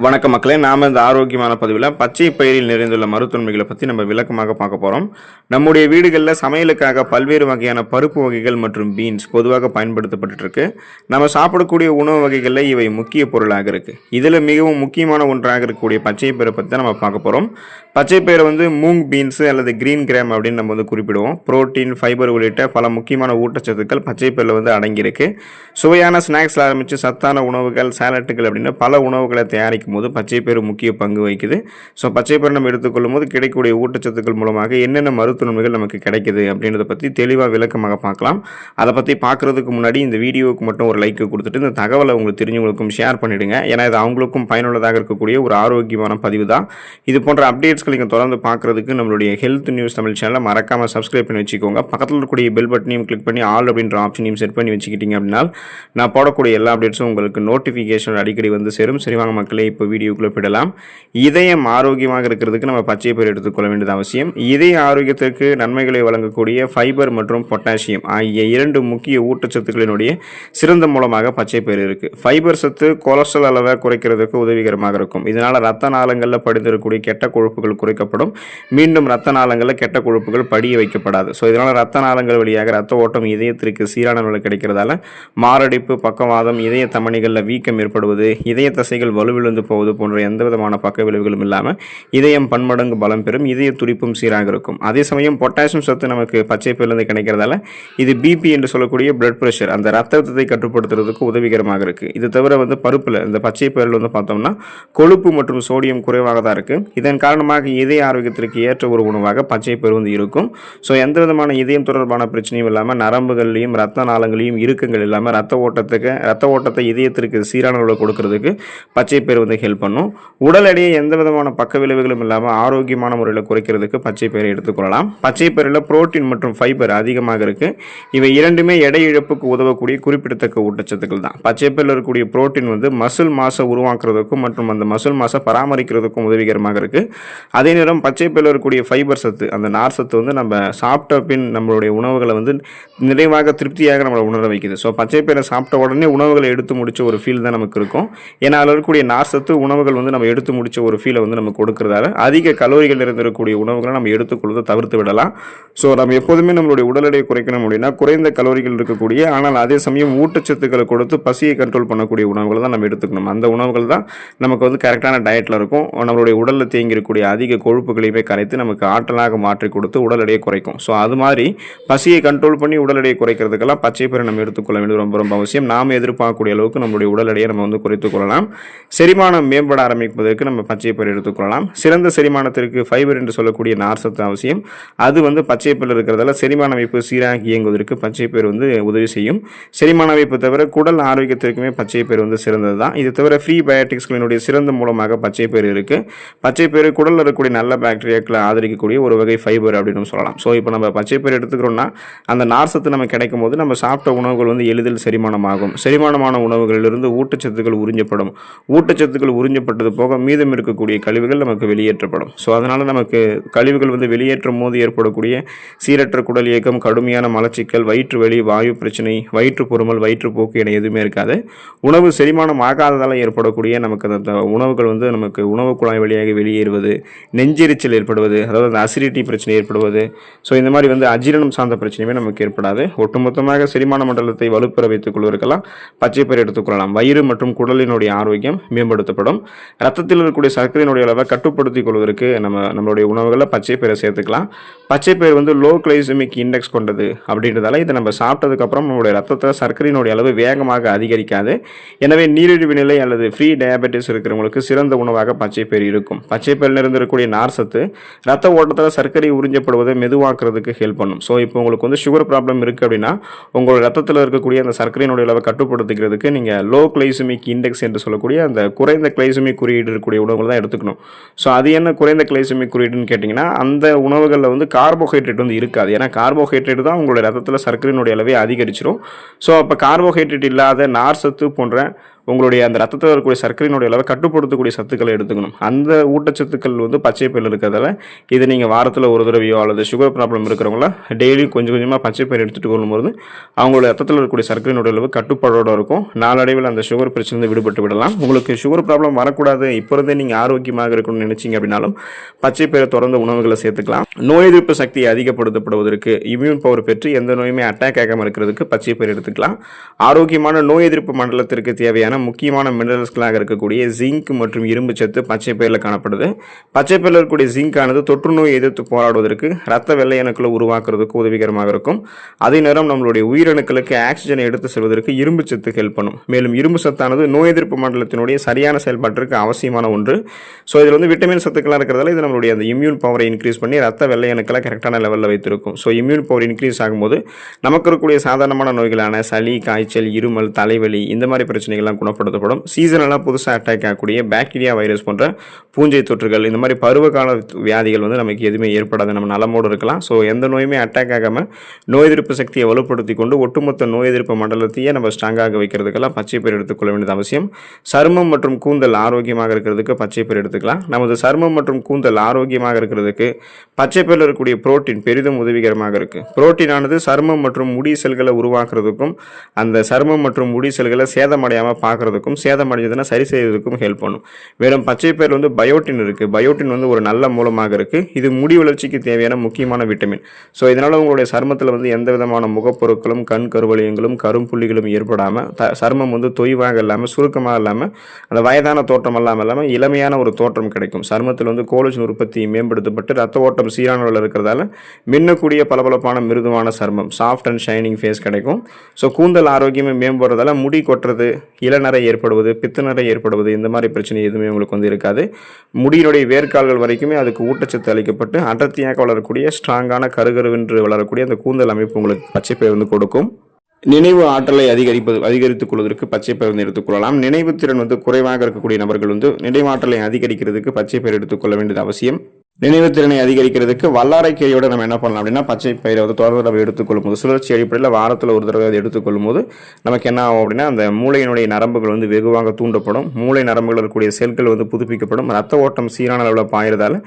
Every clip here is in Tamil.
வணக்கம் மக்களே நாம் இந்த ஆரோக்கியமான பதிவில் பச்சை பயிரில் நிறைந்துள்ள மருத்துவன்மைகளை பற்றி நம்ம விளக்கமாக பார்க்க போகிறோம் நம்முடைய வீடுகளில் சமையலுக்காக பல்வேறு வகையான பருப்பு வகைகள் மற்றும் பீன்ஸ் பொதுவாக பயன்படுத்தப்பட்டுருக்கு நம்ம சாப்பிடக்கூடிய உணவு வகைகளில் இவை முக்கிய பொருளாக இருக்குது இதில் மிகவும் முக்கியமான ஒன்றாக இருக்கக்கூடிய பச்சை பயிரை பற்றி தான் நம்ம பார்க்க போகிறோம் பச்சை பயிரை வந்து மூங் பீன்ஸ் அல்லது கிரீன் கிராம் அப்படின்னு நம்ம வந்து குறிப்பிடுவோம். புரோட்டீன் ஃபைபர் உள்ளிட்ட பல முக்கியமான ஊட்டச்சத்துக்கள் பச்சை பயிரில் வந்து அடங்கியிருக்கு. சுவையான ஸ்நாக்ஸில் ஆரம்பித்து சத்தான உணவுகள் சாலட்டுகள் அப்படின்னு பல உணவுகளை தயாரிக்கும் இருக்கும்போது பச்சை பயிறு முக்கிய பங்கு வகிக்குது. ஸோ பச்சை பயிறு நம்ம எடுத்துக்கொள்ளும் போது கிடைக்கக்கூடிய ஊட்டச்சத்துக்கள் மூலமாக என்னென்ன மருத்துவ நன்மைகள் நமக்கு கிடைக்குது அப்படின்றத பற்றி தெளிவாக விளக்கமாக பார்க்கலாம். அதை பற்றி பார்க்குறதுக்கு முன்னாடி இந்த வீடியோவுக்கு மட்டும் ஒரு லைக் கொடுத்துட்டு இந்த தகவலை உங்களுக்கு தெரிஞ்சவங்களுக்கும் ஷேர் பண்ணிவிடுங்க ஏன்னா இது அவங்களுக்கும் பயனுள்ளதாக இருக்கக்கூடிய ஒரு ஆரோக்கியமான பதிவு தான். இது போன்ற அப்டேட்ஸ்களை நீங்கள் தொடர்ந்து பார்க்குறதுக்கு நம்மளுடைய ஹெல்த் நியூஸ் தமிழ் சேனலை மறக்காமல் சப்ஸ்கிரைப் பண்ணி வச்சுக்கோங்க. பக்கத்தில் இருக்கக்கூடிய பெல் பட்டனையும் கிளிக் பண்ணி ஆல் அப்படின்ற ஆப்ஷனையும் செட் பண்ணி வச்சுக்கிட்டீங்க அப்படின்னா நான் போடக்கூடிய எல்லா அப்டேட்ஸும் உங்களுக்கு நோட்டிஃபிகேஷன் அடிக்கடி வந்து சேரும். சரி வாங்க மக்களே இப்போ வீடியோக்குள்ளே போயிடலாம். இதயம் ஆரோக்கியமாக இருக்கிறதுக்கு நம்ம பச்சை பயிர் எடுத்துக்கொள்ள வேண்டியது அவசியம். இதய ஆரோக்கியத்திற்கு நன்மைகளை வழங்கக்கூடிய ஃபைபர் மற்றும் பொட்டாசியம் ஆகிய இரண்டு முக்கிய ஊட்டச்சத்துக்களினுடைய சிறந்த மூலமாக பச்சை பயிர் இருக்குது ஃபைபர் சத்து கொலஸ்ட்ரால் அளவை குறைக்கிறதுக்கு உதவிகரமாக இருக்கும். இதனால் ரத்த நாளங்களில் படிந்திருக்கக்கூடிய கெட்ட கொழுப்புகள் குறைக்கப்படும். மீண்டும் ரத்த நாளங்களில் கெட்ட கொழுப்புகள் படிய வைக்கப்படாது. ஸோ இதனால் ரத்த நாளங்கள் வழியாக ரத்த ஓட்டம் இதயத்திற்கு சீரான நிலை கிடைக்கிறதால மாரடைப்பு பக்கவாதம் இதய தமணிகளில் வீக்கம் ஏற்படுவது இதய தசைகள் வலுவிழந்து போவது போன்ற எந்த விதமான பக்க விளைவுகளும் இல்லாமல் இதயம் பன்மடங்கு பலம் பெறும் இதய துடிப்பும் சீராக இருக்கும். அதே சமயம் பொட்டாசியம் சத்து நமக்கு பச்சை பயிரிலிருந்து கிடைக்கிறதால இது பிபி என்று சொல்லக்கூடிய பிளட் ப்ரெஷர் அந்த ரத்த அழுத்தத்தை கட்டுப்படுத்துறதுக்கு உதவிகரமாக இருக்குது இது தவிர வந்து பருப்பில் இந்த பச்சை பயிரில் வந்து பார்த்தோம்னா கொழுப்பு மற்றும் சோடியம் குறைவாக தான் இருக்குது இதன் காரணமாக இதய ஆரோக்கியத்திற்கு ஏற்ற ஒரு உணவாக பச்சை பயிர் வந்து இருக்கும். ஸோ எந்த விதமான இதயம் தொடர்பான பிரச்சனையும் இல்லாமல் நரம்புகள்லையும் ரத்த நாளங்களையும் இறுக்கங்கள் இல்லாமல் ரத்த ஓட்டத்துக்கு ரத்த ஓட்டத்தை இதயத்திற்கு சீரான அளவில் கொடுக்கறதுக்கு பச்சை பயிர் வந்து ஹெல்ப் பண்ணும். உடல் எடையை எந்த விதமான பக்க விளைவுகளும் இல்லாமல் ஆரோக்கியமான முறையில் குறைக்கிறதுக்கு பச்சை பயிரை எடுத்துக்கொள்ளலாம் பச்சை பயிரில் புரோட்டீன் மற்றும் ஃபைபர் அதிகமாக இருக்குது இவை இரண்டுமே எடை இழப்புக்கு உதவக்கூடிய குறிப்பிடத்தக்க ஊட்டச்சத்துக்கள் தான். பச்சை பயிரில் இருக்கக்கூடிய புரோட்டீன் வந்து மசில் மாசை உருவாக்குறதுக்கும் மற்றும் அந்த மசில் மாசை பராமரிக்கிறதுக்கும் உதவிகரமாக இருக்குது அதே நேரம் பச்சை பயிரில் இருக்கக்கூடிய ஃபைபர் சத்து அந்த நார் சத்து வந்து நம்ம சாப்பிட்ட பின் நம்மளுடைய உணவுகளை வந்து நிறைவாக திருப்தியாக நம்மளை உணர வைக்குது. ஸோ பச்சை பயிரை சாப்பிட்ட உடனே உணவுகளை எடுத்து முடிச்ச ஒரு ஃபீல் தான் நமக்கு இருக்கும். ஏன்னா அதில் இருக்கக்கூடிய நார் சத்து உணவுகள் வந்து நம்ம எடுத்து முடிச்ச ஒரு ஃபீலை வந்து நம்ம கொடுக்கறதால அதிக கலோரிகள் இருந்திருக்கக்கூடிய உணவுகளை நம்ம எடுத்துக்கொள்வதை தவிர்த்து விடலாம். ஸோ நம்ம எப்போதுமே நம்மளுடைய உடல் எடையை குறைக்கணும் அப்படின்னா குறைந்த கலோரிகள் இருக்கக்கூடிய ஆனால் அதே சமயம் ஊட்டச்சத்துக்களை கொடுத்து பசியை கண்ட்ரோல் பண்ணக்கூடிய உணவுகளை தான் நம்ம எடுத்துக்கணும். அந்த உணவுகள் தான் நமக்கு வந்து கரெக்டான டயட்டில் இருக்கும். நம்மளுடைய உடலில் தேங்கியிருக்கக்கூடிய அதிக கொழுப்புகளையுமே கரைத்து நமக்கு ஆற்றலாக மாற்றி கொடுத்து உடல் எடையை குறைக்கும். ஸோ அது மாதிரி பசியை கண்ட்ரோல் பண்ணி உடல் எடையை குறைக்கிறதுக்கெல்லாம் பச்சை பயிரை நம்ம எடுத்துக்கொள்ள வேண்டியது ரொம்ப ரொம்ப அவசியம். நாம் எதிர்பார்க்கக்கூடிய அளவுக்கு நம்மளுடைய உடல் எடையை நம்ம வந்து குறைத்துக் கொள்ளலாம். செரிமான மேம்பட ஆரம்பிப்பதற்கு நம்ம பச்சை பயிர் எடுத்துக்கொள்ளலாம் சிறந்த செரிமானத்திற்கு ஃபைபர் என்று சொல்லக்கூடிய நார்சத்து அவசியம். அது வந்து பச்சை பயிர் இருக்கிறதால செரிமான அமைப்பு சீராக இயங்குவதற்கு பச்சை பயிர் வந்து உதவி செய்யும். செரிமான அமைப்பு தவிர குடல் ஆரோக்கியத்திற்குமே பச்சை பயிர் வந்து சிறந்தது தான். இது தவிர ஃப்ரீ பயோட்டிக்ஸ்களினுடைய சிறந்த மூலமாக பச்சை பயிர் இருக்குது பச்சை பயிர் குடலில் இருக்கக்கூடிய நல்ல பாக்டீரியாக்களை ஆதரிக்கக்கூடிய ஒரு வகை ஃபைபர் அப்படின்னு சொல்லலாம். ஸோ இப்போ நம்ம பச்சை பயிர் எடுத்துக்கிறோம்னா அந்த நார்சத்து நம்ம கிடைக்கும் போது நம்ம சாப்பிட்ட உணவுகள் வந்து எளிதில் செரிமானமாகும். செரிமானமான உணவுகளிலிருந்து ஊட்டச்சத்துக்கள் உறிஞ்சப்படும். ஊட்டச்சத்துக்கள் உறிஞ்சப்பட்டது போக மீதம் இருக்கக்கூடிய கழிவுகள் நமக்கு வெளியேற்றப்படும். ஸோ அதனால் நமக்கு கழிவுகள் வந்து வெளியேற்றும் போது ஏற்படக்கூடிய சீரற்ற குடல் இயக்கம் கடுமையான மலச்சிக்கல் வயிற்று வலி வாயு பிரச்சனை வயிற்று பொறுமல் வயிற்றுப்போக்கு என எதுவுமே இருக்காது. உணவு செரிமானம் ஆகாததால் ஏற்படக்கூடிய நமக்கு அந்த உணவுகள் வந்து நமக்கு உணவு குழாய் வழியாக வெளியேறுவது நெஞ்செரிச்சல் ஏற்படுவது அதாவது அந்த அசிடிட்டி பிரச்சனை ஏற்படுவது. ஸோ இந்த மாதிரி வந்து அஜீரணம் சார்ந்த பிரச்சனையுமே நமக்கு ஏற்படாது. ஒட்டுமொத்தமாக செரிமான மண்டலத்தை வலுப்பெற வைத்துக் கொள்வதற்கெல்லாம் பச்சை பயிர் எடுத்துக்கொள்ளலாம் வயிறு மற்றும் குடலினுடைய ஆரோக்கியம் பயன்படுத்தப்படும். ரத்தத்தில் இருக்கக்கூடிய சர்க்கரையினுடைய அளவை கட்டுப்படுத்திக் கொள்வதற்கு நம்ம நம்மளுடைய உணவுகளில் பச்சை பயிரை சேர்த்துக்கலாம். பச்சை பயிர் வந்து லோ கிளைசமிக் இண்டெக்ஸ் கொண்டது அப்படின்றதால இதை நம்ம சாப்பிட்டதுக்கப்புறம் நம்மளுடைய ரத்தத்தில் சர்க்கரையினுடைய அளவு வேகமாக அதிகரிக்காது. எனவே நீரிழிவு நிலை அல்லது ஃப்ரீ டயபெட்டிஸ் இருக்கிறவங்களுக்கு சிறந்த உணவாக பச்சை பயிர் இருக்கும். பச்சை பயிரில் இருக்கக்கூடிய நார் சத்து ரத்த ஓட்டத்தில் சர்க்கரை உறிஞ்சப்படுவதை மெதுவாக்குறதுக்கு ஹெல்ப் பண்ணும். ஸோ இப்போ உங்களுக்கு வந்து சுகர் ப்ராப்ளம் இருக்குது அப்படின்னா உங்களோட ரத்தத்தில் இருக்கக்கூடிய அந்த சர்க்கரையினுடைய அளவை கட்டுப்படுத்திக்கிறதுக்கு நீங்கள் லோ கிளைசமிக் இண்டெக்ஸ் என்று சொல்லக்கூடிய அந்த குறைந்த கிளைசமிக் குறியீடு இருக்கக்கூடிய உணவுகள் தான் எடுத்துக்கணும். ஸோ அது என்ன குறைந்த கிளைசமிக் குறியீடுன்னு கேட்டிங்கன்னா அந்த உணவுகளில் வந்து கார்போஹைட்ரேட் வந்து இருக்காது. ஏன்னா கார்போஹைட்ரேட் தான் உங்களுடைய ரத்தத்தில் சர்க்கரையினுடைய அளவை அதிகரிச்சிடும் ஸோ அப்போ கார்போஹைட்ரேட் இல்லாத நார் சத்து போன்ற உங்களுடைய அந்த ரத்தத்தில் இருக்கக்கூடிய சர்க்கரையினுடைய அளவை கட்டுப்படுத்தக்கூடிய சத்துக்களை எடுத்துக்கணும். அந்த ஊட்டச்சத்துக்கள் வந்து பச்சை பயிர் இருக்கிறதால இது நீங்கள் வாரத்தில் ஒரு தடவையோ அல்லது சுகர் ப்ராப்ளம் இருக்கிறவங்கள டெய்லியும் கொஞ்சம் கொஞ்சமாக பச்சை பயிர் எடுத்துகிட்டு வரும்போது அவங்களோட ரத்தத்தில் இருக்கக்கூடிய சர்க்கரையினுடைய அளவு கட்டுப்பாடோட இருக்கும். நாளடைவில் அந்த சுகர் பிரச்சனை விடுபட்டு விடலாம். உங்களுக்கு சுகர் ப்ராப்ளம் வரக்கூடாது. இப்போ இருந்தே நீங்கள் ஆரோக்கியமாக இருக்கணும்னு நினச்சிங்க அப்படின்னாலும் பச்சை பயிரை தொடர்ந்து உணவுகளை சேர்த்துக்கலாம். நோய் எதிர்ப்பு சக்தியை அதிகப்படுத்தப்படுவதற்கு இம்யூன் பவர் பெற்று எந்த நோயுமே அட்டாக் ஆகாமல் இருக்கிறதுக்கு பச்சை பயிர் எடுத்துக்கலாம். ஆரோக்கியமான நோய் எதிர்ப்பு மண்டலத்திற்கு தேவையான முக்கியமான மினரல்ஸ்களாக இருக்கக்கூடிய ஜிங்க் மற்றும் இரும்பு சத்து பச்சை பயிரில் காணப்படுது. பச்சை பயிரில் இருக்கக்கூடிய ஜிங்க் ஆனது தொற்று நோய் எதிர்த்து போராடுவதற்கு ரத்த வெள்ளையணுக்களை உருவாக்குறதுக்கு உதவிகரமாக இருக்கும். அதே நேரம் நம்மளுடைய உயிரணுக்களுக்கு ஆக்சிஜனை எடுத்து செல்வதற்கு இரும்பு சத்து ஹெல்ப் பண்ணும். மேலும் இரும்பு சத்தானது நோய் எதிர்ப்பு மண்டலத்தினுடைய சரியான செயல்பாட்டிற்கு அவசியமான ஒன்று. ஸோ இதில் வந்து விட்டமின் சத்துக்களாக இருக்கிறதால இது நம்மளுடைய அந்த இம்யூன் பவரை இன்க்ரீஸ் பண்ணி ரத்த வெள்ளையணுக்களை கரெக்டான லெவலில் வைத்திருக்கும். ஸோ இம்யூன் பவர் இன்க்ரீஸ் ஆகும்போது நமக்கு இருக்கக்கூடிய சாதாரணமான நோய்களான சளி காய்ச்சல் இருமல் தலைவலி இந்த மாதிரி பிரச்சனைகள்லாம் குணப்படுத்தப்படும். சீசனெல்லாம் புதுசாக அட்டாக் ஆகக்கூடிய பாக்டீரியா வைரஸ் போன்ற பூஞ்சை தொற்றுகள் இந்த மாதிரி பருவகால வியாதிகள் வந்து நமக்கு எதுவுமே ஏற்படாது. நம்ம நலமோடு இருக்கலாம். ஸோ எந்த நோயுமே அட்டாக் ஆகாமல் நோய் எதிர்ப்பு சக்தியை வலுப்படுத்தி கொண்டு ஒட்டுமொத்த நோய் எதிர்ப்பு மண்டலத்தையே நம்ம ஸ்ட்ராங்காக வைக்கிறதுக்கெல்லாம் பச்சை பயிர் எடுத்துக்கொள்ள வேண்டியது அவசியம். சருமம் மற்றும் கூந்தல் ஆரோக்கியமாக இருக்கிறதுக்கு பச்சை பயிர் எடுத்துக்கலாம். நமது சருமம் மற்றும் கூந்தல் ஆரோக்கியமாக இருக்கிறதுக்கு பச்சை பயிரில் இருக்கக்கூடிய புரோட்டீன் பெரிதும் உதவிகரமாக இருக்குது புரோட்டீனானது சருமம் மற்றும் முடி செல்களை உருவாக்குறதுக்கும் அந்த சருமம் மற்றும் முடி செல்களை சேதமடையாமல் பார்க்கறதுக்கும் சேதமடைஞ்சதுன்னா சரி செய்வதற்கும் ஹெல்ப் பண்ணும். மேலும் பச்சை பயிர் வந்து பயோட்டின் இருக்குது பயோட்டின் வந்து ஒரு நல்ல மூலமாக இருக்குது இது முடி வளர்ச்சிக்கு தேவையான முக்கியமான விட்டமின் ஸோ இதனால் உங்களுடைய சருமத்தில் வந்து எந்த விதமான முகப்பொருட்களும் கண் கருவளையங்களும் கரும்புள்ளிகளும் ஏற்படாமல் த சருமம் வந்து தொய்வாக இல்லாமல் சுருக்கமாக இல்லாமல் அந்த வயதான தோற்றம் இல்லாமல் இல்லாமல் இளமையான ஒரு தோற்றம் கிடைக்கும். சருமத்தில் வந்து கோலஜின் உற்பத்தி மேம்படுத்தப்பட்டு ரத்த ஓட்டம் சீரானவில் இருக்கிறதால மின்னக்கூடிய பளபளப்பான மிருதுவான சருமம் சாஃப்ட் அண்ட் ஷைனிங் ஃபேஸ் கிடைக்கும். ஸோ கூந்தல் ஆரோக்கியமே மேம்படுறதால முடி கொட்டுறது இள இளநரை ஏற்படுவது பித்துநரை ஏற்படுவது இந்த மாதிரி பிரச்சனை எதுவுமே உங்களுக்கு வந்து இருக்காது. முடியினுடைய வேர்க்கால்கள் வரைக்குமே அதுக்கு ஊட்டச்சத்து அளிக்கப்பட்டு அடர்த்தியாக வளரக்கூடிய ஸ்ட்ராங்கான கருகருவென்று வளரக்கூடிய அந்த கூந்தல் அமைப்பு உங்களுக்கு பச்சைப்பை வந்து கொடுக்கும். நினைவு ஆற்றலை அதிகரிப்பது அதிகரித்துக் கொள்வதற்கு பச்சை பயிர் வந்து எடுத்துக்கொள்ளலாம் நினைவு திறன் வந்து குறைவாக இருக்கக்கூடிய நபர்கள் வந்து நினைவாற்றலை அதிகரிக்கிறதுக்கு பச்சை பயிர் எடுத்துக்கொள்ள வேண்டியது அவசியம். நினைவுத்திறனை அதிகரிக்கிறதுக்கு வல்லாரை கீரையோட நம்ம என்ன பண்ணலாம் அப்படின்னா பச்சை பயிரை வந்து தொடர்ந்து நம்ம எடுத்துக்கொள்ளும் போது சுழற்சி அடிப்படையில் வாரத்தில் ஒரு தடவை எடுத்துக்கொள்ளும் போது நமக்கு என்ன ஆகும் அப்படின்னா அந்த மூளையினுடைய நரம்புகள் வந்து வெகுவாக தூண்டப்படும். மூளை நரம்புகள் இருக்கக்கூடிய செல்கள் வந்து புதுப்பிக்கப்படும். ரத்த ஓட்டம் சீரான அளவில் பாயிறதால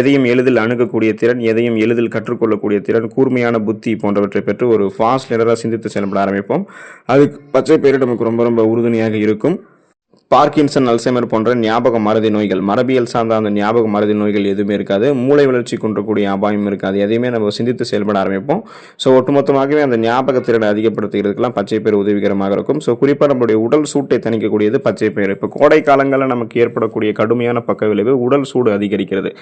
எதையும் எளிதில் அணுகக்கூடிய திறன் எதையும் எளிதில் கற்றுக்கொள்ளக்கூடிய திறன் கூர்மையான புத்தி போன்றவற்றை பெற்று ஒரு ஃபாஸ்ட் நிறராக சிந்தித்து செயல்பட ஆரம்பிப்போம். அதுக்கு பச்சை பயிர் நமக்கு ரொம்ப ரொம்ப உறுதுணையாக இருக்கும். பார்க்கின்சன் அல்சைமர் போன்ற ஞாபக மறதி நோய்கள். மரபியல் சார்ந்த அந்த ஞாபக மறதி நோய்கள் எதுவுமே இருக்காது. மூளை வளர்ச்சி குன்றக்கூடிய அபாயம் இருக்காது. எதையுமே நம்ம சிந்தித்து செயல்பட ஆரம்பிப்போம். ஸோ ஒட்டுமொத்தமாகவே அந்த ஞாபக திறனை அதிகப்படுத்துகிறதுக்கெல்லாம் பச்சை பயிர் உதவிகரமாக இருக்கும். ஸோ குறிப்பாக நம்மளுடைய உடல் சூட்டை தணிக்கக்கூடியது பச்சை பயிர் இப்போ கோடை காலங்களில் நமக்கு ஏற்படக்கூடிய கடுமையான பக்க விளைவு உடல் சூடு அதிகரிக்கிறது.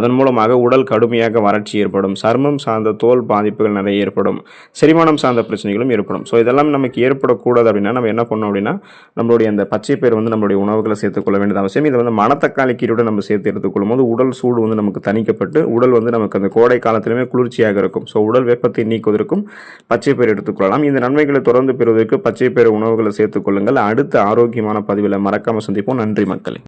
அதன் மூலமாக உடல் கடுமையாக வறட்சி ஏற்படும். சர்மம் சார்ந்த தோல் பாதிப்புகள் நிறைய ஏற்படும். செரிமானம் சார்ந்த பிரச்சனைகளும் ஏற்படும். ஸோ இதெல்லாம் நமக்கு ஏற்படக்கூடாது அப்படின்னா நம்ம என்ன பண்ணோம் அப்படின்னா நம்மளுடைய அந்த பச்சை பயிர் வந்து நம்மளுடைய உணவுகளை சேர்த்துக்கொள்ள வேண்டியது அவசியம். இதை வந்து மணத்தக்காளி கீரையோட நம்ம சேர்த்து எடுத்துக்கொள்ளும் போது உடல் சூடு வந்து நமக்கு தணிக்கப்பட்டு உடல் வந்து நமக்கு அந்த கோடை காலத்திலுமே குளிர்ச்சியாக இருக்கும். ஸோ உடல் வெப்பத்தை நீக்குவதற்கும் பச்சை பயிர் எடுத்துக்கொள்ளலாம். இந்த நன்மைகளை தொடர்ந்து பெறுவதற்கு பச்சை பயிர் உணவுகளை சேர்த்துக்கொள்ளுங்கள். அடுத்த ஆரோக்கியமான பதிவில் மறக்காமல் சந்திப்போம். நன்றி மக்களே.